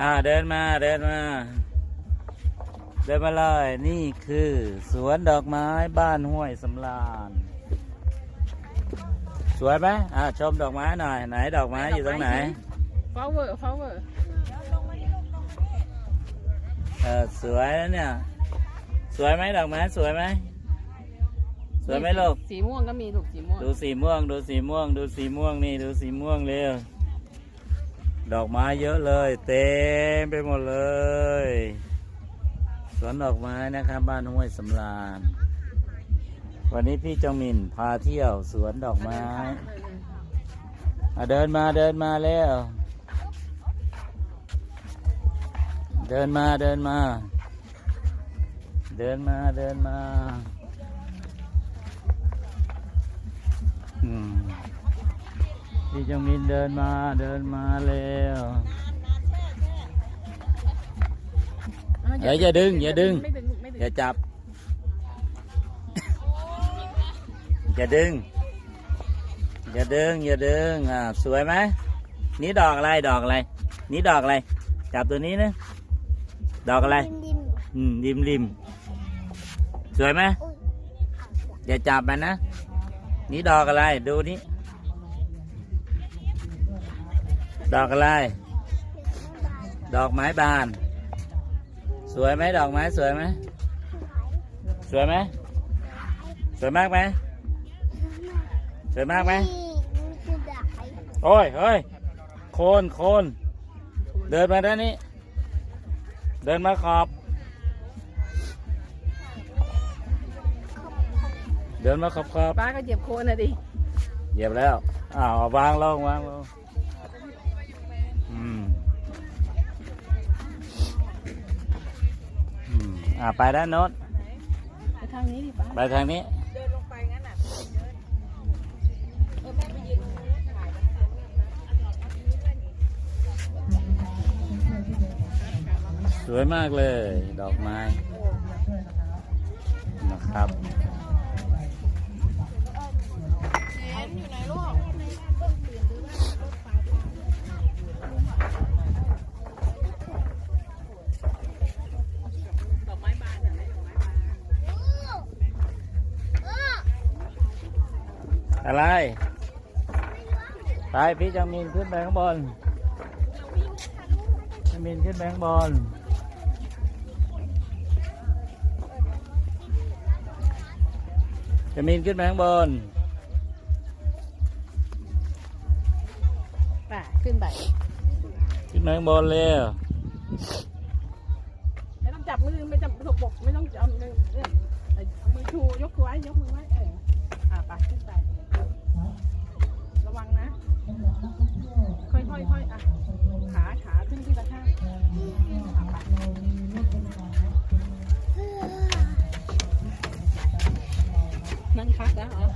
อ่าเดินมาเดินมา เดินมาเลยนี่คือสวนดอกไม้บ้านห้วยสำราญสวยไหมอ่าชมดอกไม้หน่อยไหนดอกไม้อยู่ตรงไหน flower flower เออสวยนะเนี่ย สวยไหมดอกไม้สวยไหมสวยไหมลูกสีม่วงก็มีลูกสีม่วงดูสีม่วง ดูสีม่วง ดูสีม่วงนี่ดูสีม่วงเร็ว ดอกไม้เยอะเลย เต็มไปหมดเลย สวนดอกไม้นะครับบ้านห้วยสำราญ วันนี้พี่จงมินพาเที่ยวสวนดอกไม้อะเดินมาเดินมาแล้ว เดินมาเดินมา เดินมาเดินมา พี่จงมินเดินมาเดินมาแล้วเฮ้ยอย่าดึงอย่าดึงไม่ดึงไม่ดึงอย่าจับ อย่าดึง อย่าดึงอย่าดึงอ่าสวยไหมนี่ดอกอะไรดอกอะไร นี่ดอกอะไร จับตัวนี้นะดอกอะไรดิมอืมริมริมสวยไหมอย่าจับมันนะ นี่ดอกอะไรดูนี่ ดอกอะไร ดอกไม้บาน สวยไหมดอกไม้สวยไหมสวยไหมสวยมากไหมสวยมากไหมนี่มันคือดอกไม้โอ้ยเฮ้ยโคนโคนเดินมาด้านนี้ เดินมาขอบ เดินมาขอบขอบป้าก็เหยียบโคนนะดิเหยียบแล้วอ้าววางลงวางลง อืมอ่าไปด้านโน้นไปทางนี้ดิป้าไปทางนี้ เดินลงไปงั้นอะสวยมากเลย ดอกไม้นะครับ อะไร ไปพี่จังมินขึ้นไปข้างบนจังมินขึ้นไปข้างบนจังมินขึ้นไปข้างบนป่าขึ้นไป ขึ้นไปข้างบนเร็วไม่ต้องจับมือไม่จับถกบกไม่ต้องจับมือเออเอามือชูยกไว้ยกมือไว้เออ นั่งพักแล้วเหรอ